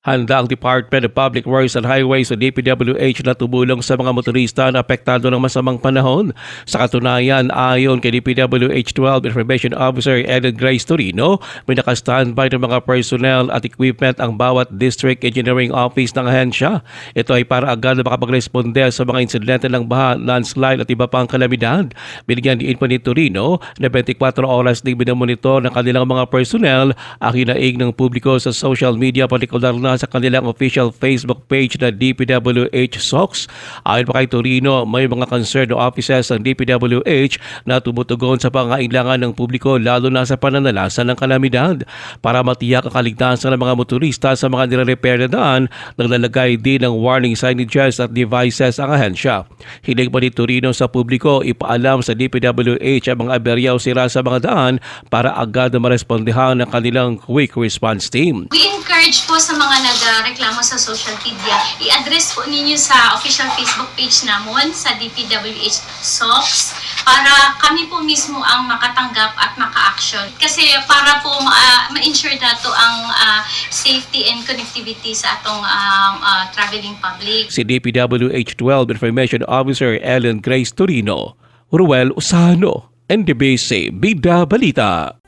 Handa ang Department of Public Works and Highways o DPWH na tumulong sa mga motorista na apektado ng masamang panahon. Sa katunayan, ayon kay DPWH 12 Information Officer Ellen Grace Torino, may nakastandby ng mga personnel at equipment ang bawat District Engineering Office ng ahensya. Ito ay para agad na makapagresponde sa mga insidente ng baha, landslide at iba pang kalamidad. Binigyan din po ni Torino na 24 oras din binamonitor ng kanilang mga personnel ang hinaing ng publiko sa social media partikular na sa kanilang official Facebook page na DPWH SOX. Ayon pa kay Torino, may mga concerned offices ng DPWH na tumutugon sa pangailangan ng publiko lalo na sa pananalasan ng kalamidad. Para matiyak ang kaligtasan ng mga motorista sa mga nire-repair na daan, naglalagay din ng warning signages at devices ang ahensya. Hiling pa ni Torino sa publiko ipaalam sa DPWH ang mga aberya o sira sa mga daan para agad na marespondehan ng kanilang quick response team. We encourage po sa mga nagreklamo sa social media, i-address po ninyo sa official Facebook page namon sa DPWH SOX para kami po mismo ang makatanggap at maka-action. Kasi para po ma- ma-ensure dato ang ah, safety and connectivity sa atong um, ah, traveling public. Si DPWH 12 Information Officer Ellen Grace Torino, Ruel Usano, NDBC Bida Balita.